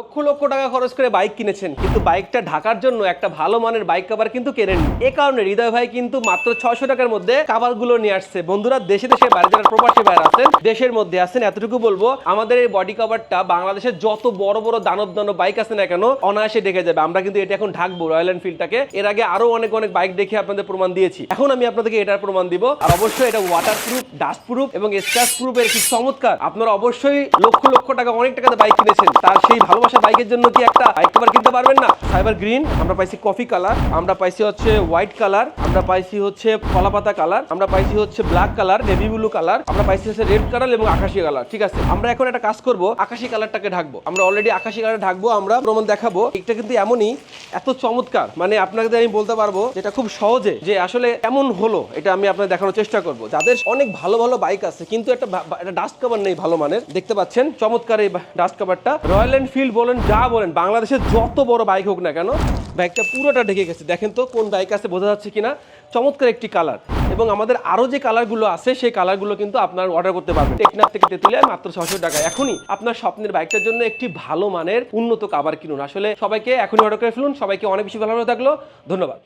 লক্ষ লক্ষ টাকা খরচ করে বাইক কিনেছেন। কিন্তু বাইকটা ঢাকার জন্য একটা ভালো মানের বাইক কভার কিন্তু কেনেন এ কারণে হৃদয় ভাই কিন্তু মাত্র ছয়শো টাকার মধ্যে কাভারগুলো নিয়ে আসছে। বন্ধুরা, দেশে দেশে বাইরে যারা প্রবাসী বাইরে আছেন, দেশের মধ্যে আছেন, এতটুকু বলব, আমাদের এই বডি কভারটা বাংলাদেশের যত বড় বড় দানব দানব বাইক আছে না কেন, অনায়াসে ডেকে যাবে। আমরা কিন্তু এটা এখন ঢাকবো রয়্যাল এনফিল্ডটাকে এর আগে আরও অনেক অনেক বাইক দেখে আপনাদের প্রমাণ দিয়েছি। এখন আমি আপনাদেরকে এটার প্রমাণ দিব। আর অবশ্যই এটা ওয়াটার প্রুফ ডাস্ট প্রুফ এবং স্ক্র্যাচ প্রুফের কি চমৎকার। আপনারা অবশ্যই লক্ষ লক্ষ টাকা, অনেক টাকাতে বাইক কিনেছেন। তার সেই ভালোবাসা বাইকের জন্য কি একটা বাইক তোমার কিনতে পারবেন না? সাইবার গ্রিন আমরা পাইছি কফি কালার আমরা পাইছি হচ্ছে হোয়াইট কালার আমরা পাইছি হচ্ছে কলাপাতা কালার আমরা পাইছি হচ্ছে black colour navy blue colour আমরা পাইছি হচ্ছে রেড কালার এবং আকাশি কালার ঠিক আছে? আমরা এখন একটা কাজ করব, আকাশি কালারটাকে ঢাকবো। আমরা অলরেডি আকাশি কালার ঢাকবো, আমরা প্রমাণ দেখাবো। এটা কিন্তু এমনই এত চমৎকার। মানে আপনাকে আমি বলতে পারব যেটা খুব সহজে যে আসলে এমন হলো, এটা আমি আপনাদের দেখানোর চেষ্টা করব। যাদের অনেক ভালো ভালো বাইক আছে, কিন্তু একটা ডাস্ট কভার নেই ভালো মানের, দেখতে পাচ্ছেন চমৎকার এই ডাস্ট কভারটা রয়্যাল এনফিল্ড বলেন, যা বলেন, বাংলাদেশের যত বড় বাইক হোক না কেন, বাইকটা পুরোটা ঢেকে গেছে। দেখেন তো কোন বাইক আছে, বোঝা যাচ্ছে কিনা? চমৎকার একটি কালার এবং আমাদের আরও যে কালারগুলো আছে, সেই কালারগুলো কিন্তু আপনার অর্ডার করতে পারবেন। টেকনার থেকে তেতুলিয়ায় মাত্র ছশো টাকা এখনই আপনার স্বপ্নের বাইকটার জন্য একটি ভালো মানের উন্নত কাবার কিনুন। আসলে সবাইকে এখনই অর্ডার করে ফেলুন। সবাইকে অনেক বেশি ভালো থাকল। ধন্যবাদ।